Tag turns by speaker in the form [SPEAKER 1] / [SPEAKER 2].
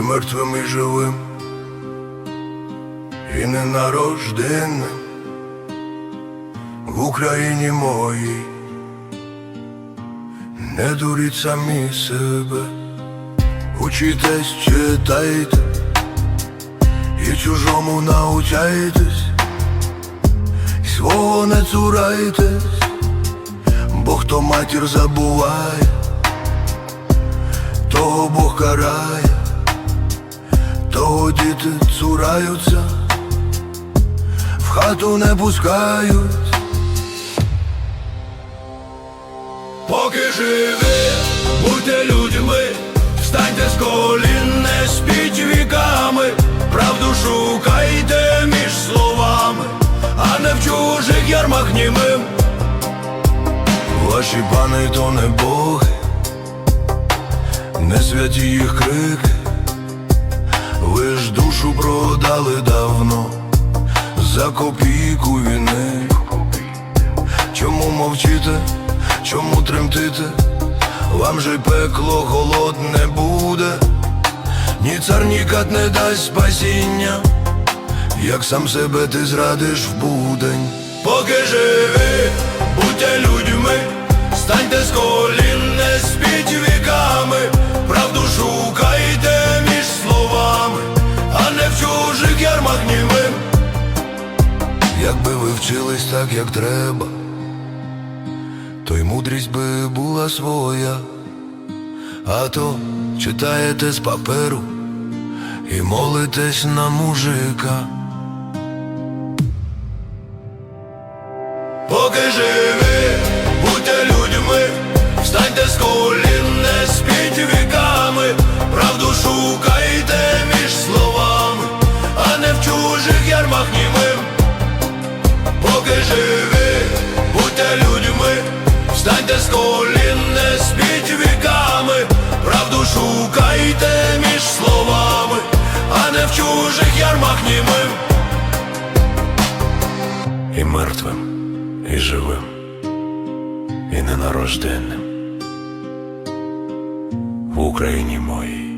[SPEAKER 1] мертвим, і живим, і ненарожденним в Україні моїй. Не дуріть самі себе, учітесь, читайте, і чужому научайтесь, свого не цурайтесь, бо хто матір забуває, того Бог карає, того діти цураються, в хату не пускають. Поки живі, будьте людьми, встаньте з колін, не спіть віками, правду шукайте між словами, а не в чужих ярмах німим. Ваші пани то не боги, не святі їх крики, ви ж душу продали давно, за копійку війни. Чому мовчите, чому тремтите? Вам же пекло холодне буде, ні цар, ні кат не дасть спасіння, як сам себе ти зрадиш в будень. Чужих німим. Якби ви вчились так, як треба, то й мудрість би була своя, а то читаєте з паперу і молитесь на мужика. Поки чужих німим. Поки живі, будьте людьми, встаньте з колін, не спіть віками, правду шукайте між словами, а не в чужих ярмах німим. І мертвим, і живим, і ненарожденним в Україні моїй.